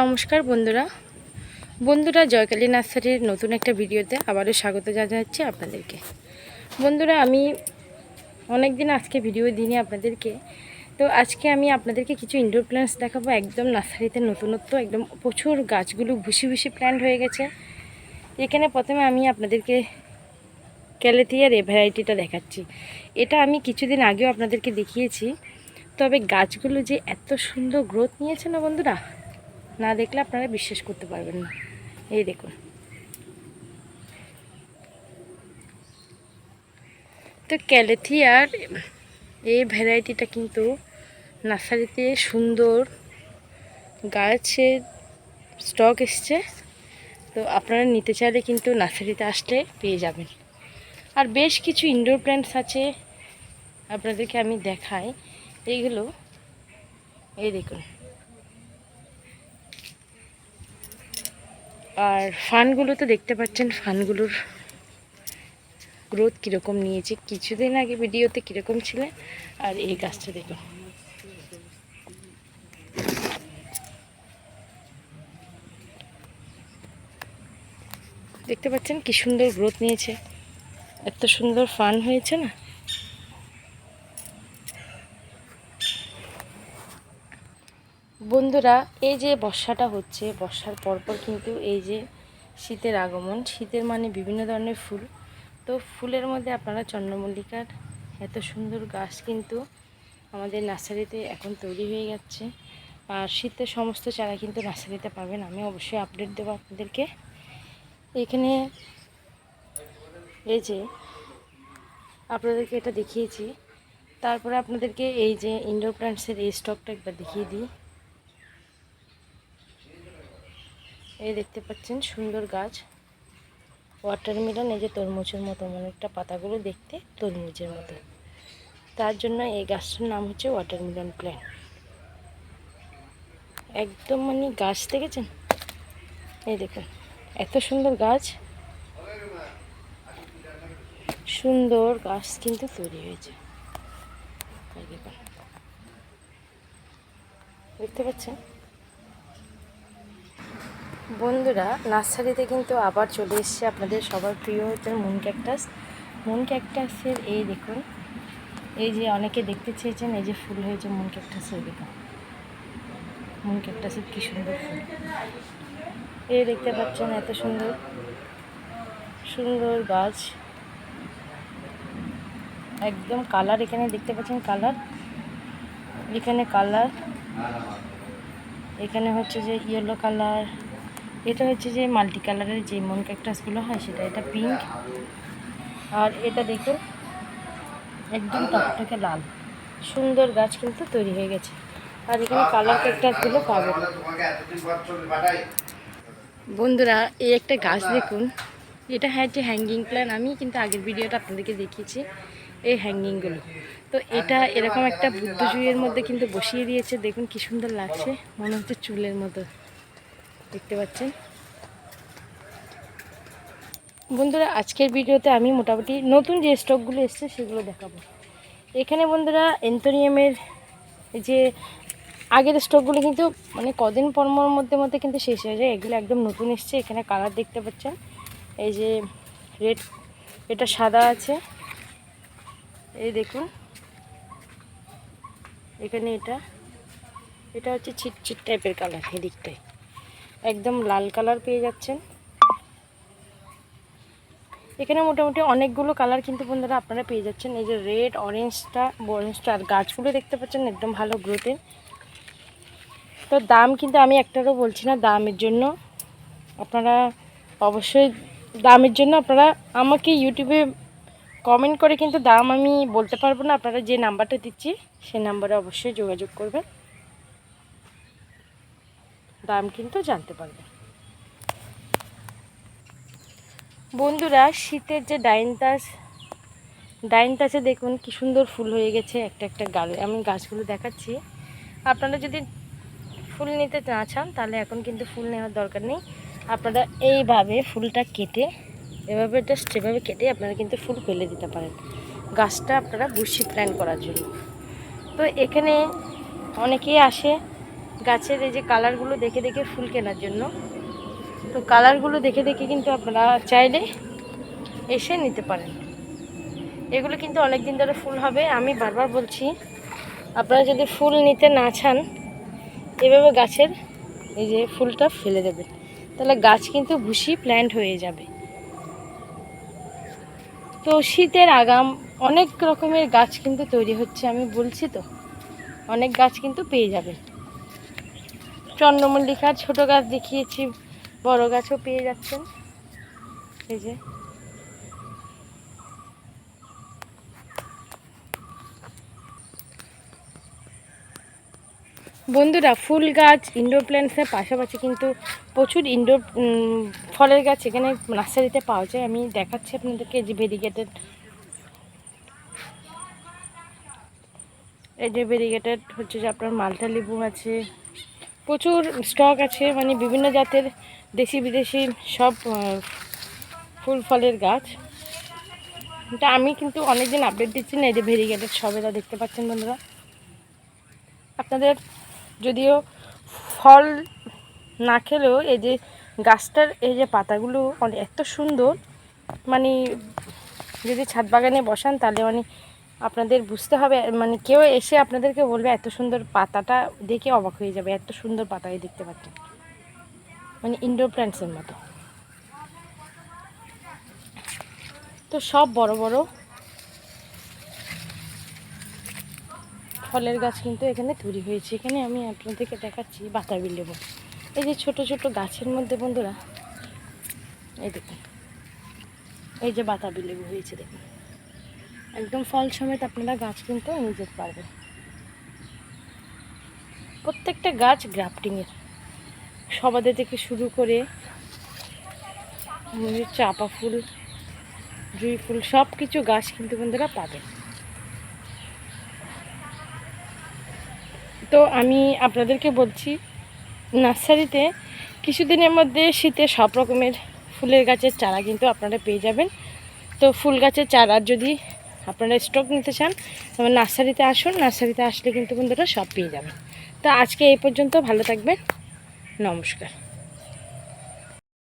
নমস্কার বন্ধুরা। বন্ধুরা, জয়কালী নার্সারির নতুন একটা ভিডিওতে আবারও স্বাগত জানাচ্ছি আপনাদেরকে। বন্ধুরা, আমি অনেক দিন আজকে ভিডিও দিইনি আপনাদেরকে। তো আজকে আমি আপনাদেরকে কিছু ইনডোর প্ল্যান্টস দেখাবো। একদম নার্সারিতে নতুনত্ব, একদম প্রচুর গাছগুলো ভুসি ভুসি প্ল্যান্ট হয়ে গেছে। এখানে প্রথমে আমি আপনাদেরকে ক্যালেথিয়ার এ ভ্যারাইটিটা দেখাচ্ছি। এটা আমি কিছুদিন আগেও আপনাদেরকে দেখিয়েছি। তবে গাছগুলো যে এত সুন্দর গ্রোথ নিয়েছে না বন্ধুরা? না দেখলে আপনারা বিশ্বাস করতে পারবেন না। এই দেখুন। তো ক্যালেথিয়ার এই ভ্যারাইটিটা কিন্তু নার্সারিতে সুন্দর গাছের স্টক এসছে। তো আপনারা নিতে চাইলে কিন্তু নার্সারিতে আসলে পেয়ে যাবেন। আর বেশ কিছু ইনডোর প্ল্যান্টস আছে আপনাদেরকে আমি দেখাই। এইগুলো, এই দেখুন। আর ফানগুলো তো দেখতে পাচ্ছেন, ফানগুলোর গ্রোথ কীরকম নিয়েছে, কিছুদিন আগে ভিডিওতে কীরকম ছিল, আর এই গাছটা দেখুন। দেখতে পাচ্ছেন কি সুন্দর গ্রোথ নিয়েছে, এত সুন্দর ফান হয়েছে না? বন্ধুরা, এই যে বর্ষাটা হচ্ছে, বর্ষার পরপর কিন্তু এই যে শীতের আগমন, শীতের মানে বিভিন্ন ধরনের ফুল। তো ফুলের মধ্যে আপনারা চন্দ্রমল্লিকার এত সুন্দর গাছ কিন্তু আমাদের নার্সারিতে এখন তৈরি হয়ে যাচ্ছে। আর শীতের সমস্ত চারা কিন্তু নার্সারিতে পাবেন। আমি অবশ্যই আপডেট দেবো আপনাদেরকে। এখানে এই যে আপনাদেরকে এটা দেখিয়েছি। তারপরে আপনাদেরকে এই যে ইনডোর প্ল্যান্টসের এই স্টকটা একবার দেখিয়ে দিই। এই দেখতে পাচ্ছেন সুন্দর গাছ। ওয়াটারমেলন এই যে তরমুজের মতো অনেকটা পাতাগুলো দেখতে তরমুজের মতো। তার জন্য এই গাছটার নাম হচ্ছে ওয়াটারমেলন প্ল্যান্ট একদম মানে গাছ দেখেছেন? এই দেখুন, এত সুন্দর গাছ। সুন্দর গাছ কিন্তু তৈরি হয়েছে। দেখতে পাচ্ছেন? বন্ধুরা, নার্সারিতে কিন্তু আবার চলে এসছে আপনাদের সবার প্রিয় হচ্ছে মুন ক্যাকটাস মুন ক্যাকটাসের এই দেখুন, এই যে অনেকে দেখতে চেয়েছেন, এই যে ফুল হয়েছে মুন ক্যাকটাসের দেখুন। মুন ক্যাকটাসের কী সুন্দর ফুল। এই দেখতে পাচ্ছেন এত সুন্দর সুন্দর গাছ। একদম কালার এখানে দেখতে পাচ্ছেন কালার এখানে কালার এখানে হচ্ছে যে ইয়েলো কালার এটা হচ্ছে যে মাল্টি কালারের যে মন ক্যাকটাসগুলো হয়, সেটা এটা পিঙ্ক আর এটা দেখুন, একদম টকটকে লাল। সুন্দর গাছ কিন্তু তৈরি হয়ে গেছে। আর এখানে কালার ক্যাকটাসগুলো পাবেন। বন্ধুরা, এই একটা গাছ দেখুন। এটা হ্যাঁ যে হ্যাঙ্গিং প্ল্যান আমি কিন্তু আগের ভিডিওটা আপনাদেরকে দেখিয়েছি, এই হ্যাঙ্গিংগুলো তো এটা এরকম একটা বুদ্ধজুইয়ের মধ্যে কিন্তু বসিয়ে দিয়েছে। দেখুন কি সুন্দর লাগছে, মনে হচ্ছে চুলের মতো। দেখতে পাচ্ছেন। বন্ধুরা, আজকের ভিডিওতে আমি মোটামুটি নতুন যে স্টকগুলো এসছে সেগুলো দেখাবো। এখানে বন্ধুরা এন্থোরিয়ামের যে আগের স্টকগুলো কিন্তু মানে কদিন পরমর মধ্যে মধ্যে কিন্তু শেষ হয়ে যায়। এগুলো একদম নতুন এসছে। এখানে কালার দেখতে পাচ্ছেন। এই যে রেড, এটা সাদা আছে। এই দেখুন। এখানে এটা এটা হচ্ছে ছিটছিট টাইপের কালার, এদিকটায়। একদম লাল কালার পেয়ে যাচ্ছেন। এখানে মোটামুটি অনেকগুলো কালার কিন্তু বন্ধুরা আপনারা পেয়ে যাচ্ছেন। এই যে রেড, অরেঞ্জটা অরেঞ্জটা আর গাছগুলো দেখতে পাচ্ছেন একদম ভালো গ্রোথে। তো দাম কিন্তু আমি একটারও বলছি না, দামের জন্য আপনারা অবশ্যই দামের জন্য আপনারা আমাকে ইউটিউবে কমেন্ট করে কিন্তু দাম আমি বলতে পারব না। আপনারা যে নাম্বারটা দিচ্ছি সেই নাম্বারে অবশ্যই যোগাযোগ করবেন। দাম কিন্তু জানতে পারবে। বন্ধুরা, শীতের যে ডাইন তাস, ডাইন তাসে দেখুন কি সুন্দর ফুল হয়ে গেছে একটা একটা গালে আমি গাছগুলো দেখাচ্ছি। আপনারা যদি ফুল নিতে না চান, তাহলে এখন কিন্তু ফুল নেওয়ার দরকার নেই। আপনারা এইভাবে ফুলটা কেটে, এভাবে জাস্ট এভাবে কেটে আপনারা কিন্তু ফুল ফেলে দিতে পারেন। গাছটা আপনারা বুসি প্ল্যান করার জন্য। তো এখানে অনেকেই আসে গাছের এই যে কালারগুলো দেখে দেখে ফুল কেনার জন্য। তো কালারগুলো দেখে দেখে কিন্তু আপনারা চাইলে এসে নিতে পারেন। এগুলো কিন্তু অনেক দিন ধরে ফুল হবে। আমি বারবার বলছি, আপনারা যদি ফুল নিতে না চান, এভাবে গাছের এই যে ফুলটা ফেলে দেবেন তাহলে গাছ কিন্তু ভুসি প্ল্যান্ট হয়ে যাবে। তো শীতের আগাম, অনেক রকমের গাছ কিন্তু তৈরি হচ্ছে, আমি বলছি তো। অনেক গাছ কিন্তু পেয়ে যাবেন। চন্দ্রমল্লিকার ছোট গাছ দেখিয়েছি, বড় গাছও পেয়ে যাচ্ছেন। এই যে। বন্ধুরা, ফুল গাছ ইনডোর প্ল্যান্টসের পাশাপাশি কিন্তু প্রচুর ইনডোর ফলের গাছ এখানে নার্সারিতে পাওয়া যায়। আমি দেখাচ্ছি আপনাদেরকে যে ভেরিগেটেড এই যে ভেরিগেটেড হচ্ছে যে আপনার মালটা লেবু আছে। প্রচুর স্টক আছে মানে বিভিন্ন জাতের দেশি বিদেশি সব ফুল ফলের গাছ। এটা আমি কিন্তু অনেকদিন আপডেট দিচ্ছি না, এই যে ভেরিগেটেড সবেরা দেখতে পাচ্ছেন বন্ধুরা। আপনাদের যদিও ফল না খেলেও এই যে গাছটার এই যে পাতাগুলো অনেক এত সুন্দর মানে যদি ছাদ বাগানে বসান তাহলে মানে আপনাদের বুঝতে হবে মানে কেউ এসে আপনাদেরকে বলবে এত সুন্দর পাতাটা দেখে অবাক হয়ে যাবে, এত সুন্দর পাতায় দেখতে পাচ্ছেন মানে ইনডোর প্ল্যান্টসের মতো। তো সব বড় বড় ফলের গাছ কিন্তু এখানে তৈরি হয়েছে। এখানে আমি আপনাদেরকে দেখাচ্ছি বাতাবি লেবু। এই যে ছোট ছোট গাছের মধ্যে বন্ধুরা, এই দেখুন। এই যে বাতাবি লেবু হয়েছে দেখুন। একদম ফল সমেত আপনারা গাছ কিন্তু নিতে পারবেন। প্রত্যেকটা গাছ গ্রাফটিংয়ের সবাদের থেকে শুরু করে চাপা ফুল, জুঁই ফুল সব কিছু গাছ কিন্তু বন্ধুরা পাবেন। তো আমি আপনাদেরকে বলছি, নার্সারিতে কিছুদিনের মধ্যে শীতে সব রকমের ফুলের গাছের চারা কিন্তু আপনারা পেয়ে যাবেন। তো ফুল গাছের চারা যদি আপনারা স্টক নিতে চান তবে নার্সারিতে আসুন, নার্সারিতে আসলে কিন্তু বন্ধুরা সব পেয়ে যাবেন। তো আজকে এই পর্যন্ত, ভালো থাকবেন, নমস্কার।